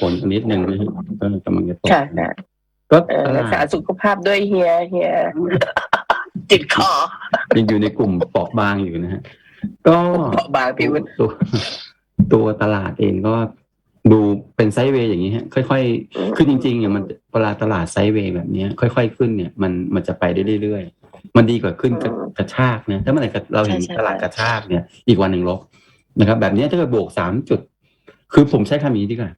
ผลนิดนึงนะฮะก็กำลังจะตกค่ะค่ะก็เอ่อตรัลากษาดสุขภาพด้วยเฮียเฮียติดคอยังอยู่ในกลุ่มเปราะบางอยู่นะฮะก็เปราะบางพี่วุฒิตัวตัวตลาดเองก็ดูเป็นไซด์เวย์อย่างนี้ฮะค่อยๆคือจริงๆเนี่ยมันเวลาตลาดไซด์เวย์แบบเนี้ย ค่อย ๆ ขึ้นเนี่ยมันมันจะไปได้เรื่อยๆ มันดีกว่าขึ้นกระกระชากนะถ้าเมื่อไหร่เราเห็นตลาดกระชากเนี่ย อีกวันหนึ่งลบนะครับ แบบเนี้ยถ้าเกิดบวกสามจุด คือผมใช้คำนี้ดีกว่า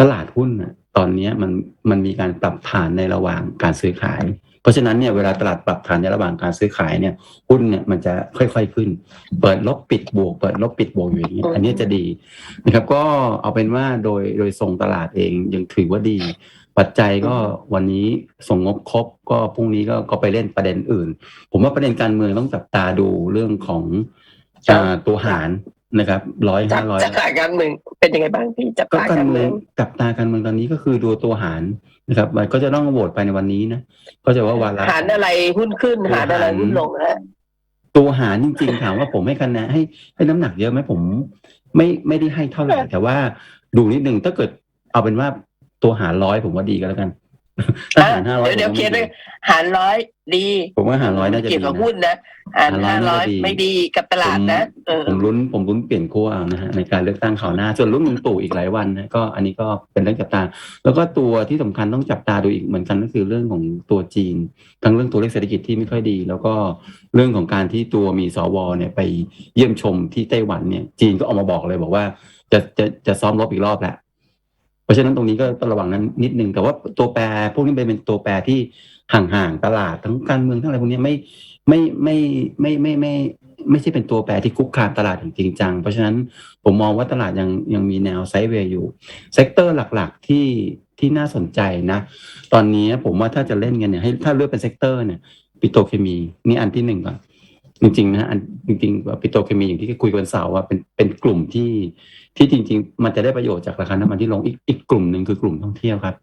ตลาดหุ้นน่ะตอนเนี้ยมันมันมีการปรับฐานในระหว่างการซื้อขาย เพราะฉะนั้นเนี่ยเวลาตลาดปรับฐานในระหว่างการซื้อขายเนี่ยหุ้นเนี่ยมันจะค่อยๆขึ้น เปิดลบปิดบวก เปิดลบปิดบวกอยู่อย่างนี้อันนี้จะดีนะครับก็เอาเป็นว่าโดยโดยทรงตลาดเองยังถือว่าดี ปัจจัยก็วันนี้ส่งงบครบก็พรุ่งนี้ก็ก็ไปเล่นประเด็นอื่น ผมว่าประเด็นการเมืองต้องจับตาดูเรื่องของอ่าตัวหาร นะครับร้อยจัห้าบร้อยจับตาการเมืองเป็นยังไงบ้างพี่จับก็ตาการการเมืเมือองงจับตาการเมืองตอนนี้ก็คือดูตัวหารนะครับมันก็จะต้องโหวตไปในวันนี้นะก็จะว่าวาระ หารอะไรหุ้นขึ้นหารอะไรหุ้นลงนะตัวหารจริงๆ ถามว่าผมให้คะแนนให้ให้น้ำหนักเยอะไหมผม ไม่ไม่ได้ให้เท่าไหร่แต่ว่าดูนิดนึงถ้าเกิดเอาเป็นว่าตัวหารร้อยผมว่าดีก็แล้วกัน ถ้าหารห้าร้อยเดี๋ยวเดี๋ยวเขียนด้วยหารร้อยดี ผมว่าหารร้อยน่าจะเกี่ดียวกับนะหุ้นนะหารหารร้ห้าอยร้อยน่าจะดีไม่ดีกับตลาดนะเออผมลุ้นผมลุ้นเปลี่ยนขั้วเอานะฮะในการเลือกตั้งข่าวหน้า ส่วนลุ้นลุงตู่อีกหลายวันนะก็อันนี้ก็เป็นเรื่องจับตา แล้วก็ตัวที่สำคัญต้องจับตาดูอีกเหมือนกันก็คือเรื่องของตัวจีน ทั้งเรื่องตัวเลขเศรษฐกิจที่ไม่ค่อยดี แล้วก็เรื่องของการที่ตัวมีสวเนี่ยไปเยี่ยมชมที่ไต้หวันเนี่ย จีนก็ออกมาบอกเลยบอกว่าจะจะจะซ้อมรบอีกรอบแหละ เพราะฉะนั้นตรงนี้ก็ต้องระวังนั้นนิดนึงแต่ว่าตัวแปรพวกนี้เป็นเป็นตัวแปรที่ห่างๆตลาดทั้งการเมืองทั้งอะไรพวกนี้ไม่ไม่ไม่ไม่ไม่ไม่ไม่ใช่เป็นตัวแปรที่คุกคามตลาดอย่างจริงจัง เพราะฉะนั้นผมมองว่าตลาดยังยังมีแนวไซด์เวย์อยู่เซกเตอร์หลักๆที่ที่น่าสนใจนะ ตอนนี้ผมว่าถ้าจะเล่นกันเนี่ยให้ถ้าเลือกเป็นเซกเตอร์เนี่ยปิโตรเคมีนี่อันที่หนึ่งก่อน จริงๆนะอันจริงๆปิโตรเคมีอย่างที่คุยกันวันเสาร์ว่าเป็นเป็นกลุ่มที่ที่จริง ๆ มันจะได้ประโยชน์จากราคาน้ำมันที่ลงอีกอีกกลุ่มหนึ่งคือกลุ่มท่องเที่ยวครับ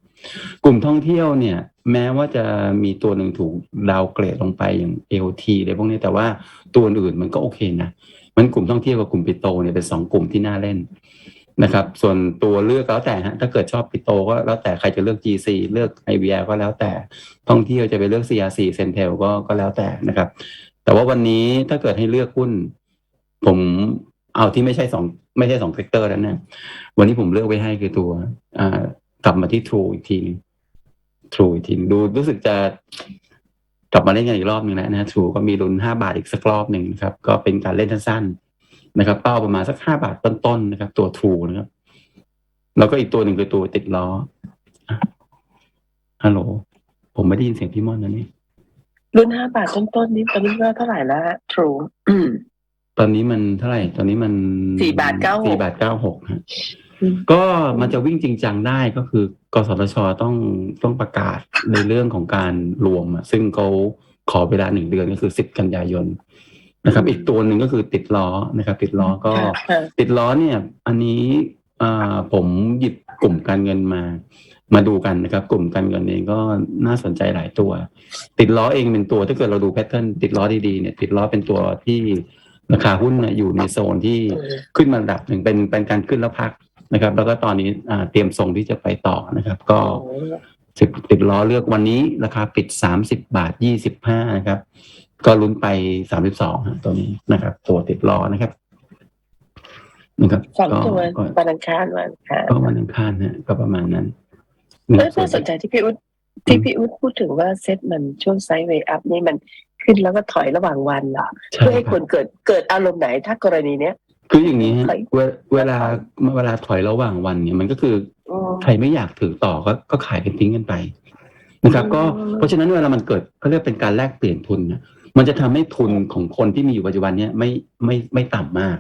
กลุ่มท่องเที่ยวเนี่ย แม้ว่าจะมีตัวหนึ่งถูกดาวเกรดลงไปอย่าง LT อะไรพวกนี้แต่ว่าตัวอื่นมันก็โอเคนะมันกลุ่มท่องเที่ยวกับกลุ่มปิโตเนี่ยเป็นสองกลุ่มที่น่าเล่นนะครับ ส่วนตัวเลือกแล้วแต่ฮะถ้าเกิดชอบปิโตก็แล้วแต่ใครจะเลือก GC เลือก IVR ก็แล้วแต่ท่องเที่ยวจะไปเลือก CRC Centel ก็ก็แล้วแต่นะครับ แต่ว่าวันนี้ถ้าเกิดให้เลือกหุ้น ผมเอาที่ไม่ใช่สองไม่ใช่สองเซกเตอร์แล้วเนี่ยวันนี้ผมเลือกไว้ให้คือตัวอ่ากลับมาที่ True อีกทีหนึง True อีกทีนึงดูรู้สึกจะกลับมาเล่นกันอีกรอบหนึ่งแล้วนะ True ก็มีลุ้นห้าบาทอีกสักรอบหนึ่งนะครับ ก็เป็นการเล่นสั้นๆนะครับ เป้าประมาณสักห้าบาทต้นๆนะครับ ตัว True นะครับ แล้วก็อีกตัวหนึ่งคือตัวติดล้อฮัลโหล ผมไม่ได้ยินเสียงพี่ม่อนนะนี่ รุ่นห้าบาทต้นๆนี้ตอนนี้ก็เท่าไหร่แล้วทรูอืม ตอนนี้มันเท่าไหร่ ตอนนี้มันสี่บาทเก้าหกสี่บาทเก้าหกฮะอืม ก็มันจะวิ่งจริงจังได้ก็คือกสทชต้องต้องประกาศในเรื่องของการรวมอะซึ่งเขาขอเวลาหนึ่งเดือนก็คือสิบกันยายนนะครับ อีกตัวหนึ่งก็คือติดล้อนะครับ ติดล้อก็ ค่ะ ติดล้อเนี่ย อันนี้อ่าผมหยิบกลุ่มการเงินมา มาดูกันนะครับ กลุ่มการเงินเองก็น่าสนใจหลายตัว ติดล้อเองเป็นตัวถ้าเกิดเราดูแพทเทิร์นติดล้อดีๆเนี่ย ติดล้อเป็นตัวที่ราคาหุ้นน่ะอยู่ในโซนที่อืมขึ้นมาระดับหนึ่งเป็นเป็นการขึ้นแล้วพักนะครับ แล้วก็ตอนนี้อ่าเตรียมทรงที่จะไปต่อนะครับ ก็ติดติดล้อเลือกวันนี้ราคาปิดสามสิบาทยี่สิบห้านะครับ ก็ลุ้นไปสามสิบสองตัวนี้นะครับ ตัวติดล้อนะครับนะครับสองก็ตัวก็วันอังคารวันอังคารก็วันอังคารนะก็ประมาณนั้น เออส่วน่าสนใจที่พี่อุ๊ดที่พี่อุ๊ดพูดถึงว่าเซ็ตมันช่วงไซด์เวย์อัพนี่มันขึ้นแล้วก็ถอยระหว่างวันเหรอใช่เพื่อให้คครับนเกิดเกิดอารมณ์ไหนถ้ากรณีเนี้ยคืออย่างนี้ฮะถอยเวเวลาเวลาถอยระหว่างวันเนี่ยมันก็คืออืมใครไม่อยากถือต่อก็ก็ขายกันทิ้งกันไปนะครับ ก็อืมเพราะฉะนั้นเวลามันเกิดเขาเรียกเป็นการแลกเปลี่ยนทุนนะ มันจะทำให้ทุนของคนที่มีอยู่ปัจจุบันเนี้ยไม่ไม่ไม่ต่ำมาก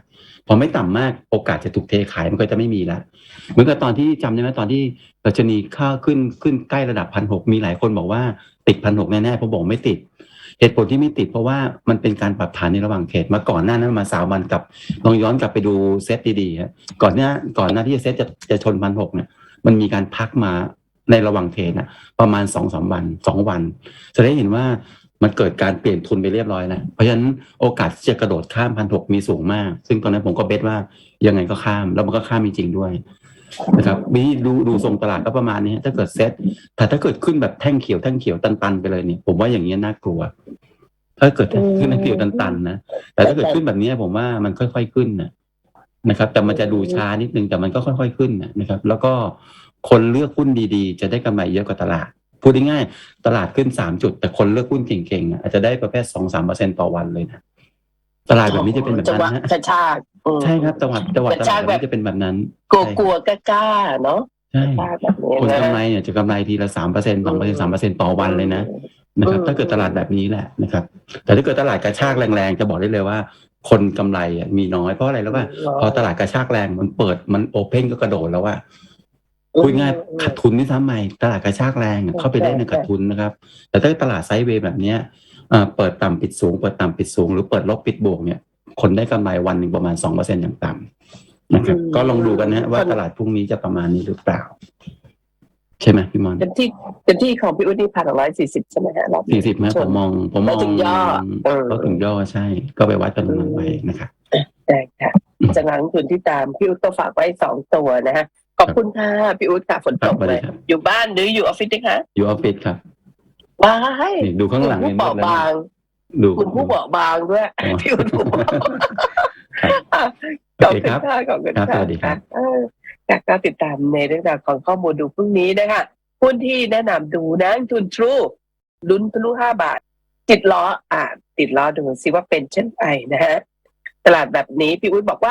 พอไม่ต่ำมากโอกาสจะถูกเทขายมันก็จะไม่มีละเหมือนกับตอนที่จำได้ไหมตอนที่ดัชนีข้าวขึ้นขึ้นใกล้ระดับพันหกมีหลายคนบอกว่าติดพันหกแน่ๆผมบอกไม่ติด เหตุผลที่ไม่ติดเพราะว่ามันเป็นการปรับฐานในระหว่างเขตมาก่อนหน้านั้นมาสามวันกับลองย้อนกลับไปดูเซตดีๆฮะก่อนหน้าก่อนหน้าที่เซตจะจะชนพันหกเนี่ยมันมีการพักมาในระหว่างเทรดนะประมาณสองสามวันสองวัน จะได้เห็นว่า มันเกิดการเปลี่ยนทุนไปเรียบร้อยแล้วเพราะฉะนั้นโอกาสที่จะกระโดดข้ามพันหกมีสูงมาก ซึ่งตอนนั้นผมก็เบสว่ายังไงก็ข้าม แล้วมันก็ข้ามจริงๆด้วยนะครับมีดูดูทรงตลาดก็ประมาณนี้ถ้าเกิดเซ็ตแต่ถ้าเกิดขึ้นแบบแท่งเขียวแท่งเขียวตันๆไปเลยเนี่ยผมว่าอย่างนี้น่ากลัว ถ้าเกิดขึ้นแท่งเขียวตันๆนะแต่ถ้าเกิดขึ้นแบบนี้ผมว่ามันค่อย ๆขึ้นนะนะครับ แต่มันจะดูช้านิดนึงแต่มันก็ค่อย ๆขึ้นนะครับ แล้วก็คนเลือกหุ้นดีๆ จะได้กำไรเยอะกว่าตลาด พูดง่ายๆตลาดขึ้นสามจุด แต่คนเลือกหุ้นเก่งๆอะอาจจะได้ประเภทสองสามเปอร์เซ็นต่อวันเลยนะตลาดแบบนี้จะเป็นแบบจังนั้นหวะนะกระชากอืมใช่ครับจังหวัดจังหวัดกตระลาชาดกแบบแบบนี้จะเป็นแบบนั้นกลัวกลัวๆกล้าๆเนาะใช่กล้าแบบนี้คนนะกำไรเนี่ยจะกำไรทีละสามเปอร์เซ็นสองเปอร์เซ็นสามเปอร์เซ็นต่อวันเลยนะนะครับอืมถ้าเกิดตลาดแบบนี้แหละนะครับ แต่ถ้าเกิดตลาดกระชากแรงๆจะบอกได้เลยว่า คนกำไรอะมีน้อยเพราะอะไรแล้วว่า พอตลาดกระชากแรงมันเปิดมันโอเพนก็กระโดดแล้วว่า พูดง่ายขาดทุนนี่ซ้ำใหม่ตลาดกระชากแรงอะเข้าไปได้ในขาดทุนนะครับ แต่ถ้าตลาดไซด์เวย์แบบเนี้ยอ่าเปิดต่ำปิดสูง เปิดต่ำปิดสูง หรือเปิดลบปิดบวกเนี่ย คนได้กำไรวันหนึ่งประมาณสองเปอร์เซ็นอย่างต่ำนะครับ ก็ลองดูกันนะฮะว่าตลาดพรุ่งนี้จะประมาณนี้หรือเปล่า ใช่ไหมพี่มอนเป็นที่เป็นที่ของพี่อุ้ยนี่พันร้อยสี่สิบใช่ไหมฮะรอบนี้สี่สิบไหมผมมอง ผมมองก็ถึงย่อเออก็ถึงย่อใช่ ก็ไปวัดกันตรงนั้นไว้นะครับได้ค่ะจะนักลงทุนที่ตามพี่อุ้ยก็ฝากไว้สองตัวนะฮะ ขอบคุณค่ะพี่อุ้ยค่ะฝนคตรับกสวัสเลดียครับอยู่บ้านหรืออยู่ออฟฟิศนะคะอยู่ออฟฟิศครับว้ายนี่ดูข้างหลังคุณเห็ผู้นหมเบาดแล้วบางดูคุณผู้เบาบางด้วยอ๋อพี่อุ้ยผู้เบาบางครับขอบโอเคคุณครับค่ะขอบคุณครับค่ะสวัสดีครับเอออยากจะติดตามในเรื่องราวของข้อมูลดูพรุ่งนี้นะคะหุ้นที่แนะนำดูนะทุนทรูลุ้นทะลุห้าบาท ติดล้ออ่าติดล้อดูซิว่าเป็นเช่นไรนะฮะตลาดแบบนี้พี่อุ้ยบอกว่า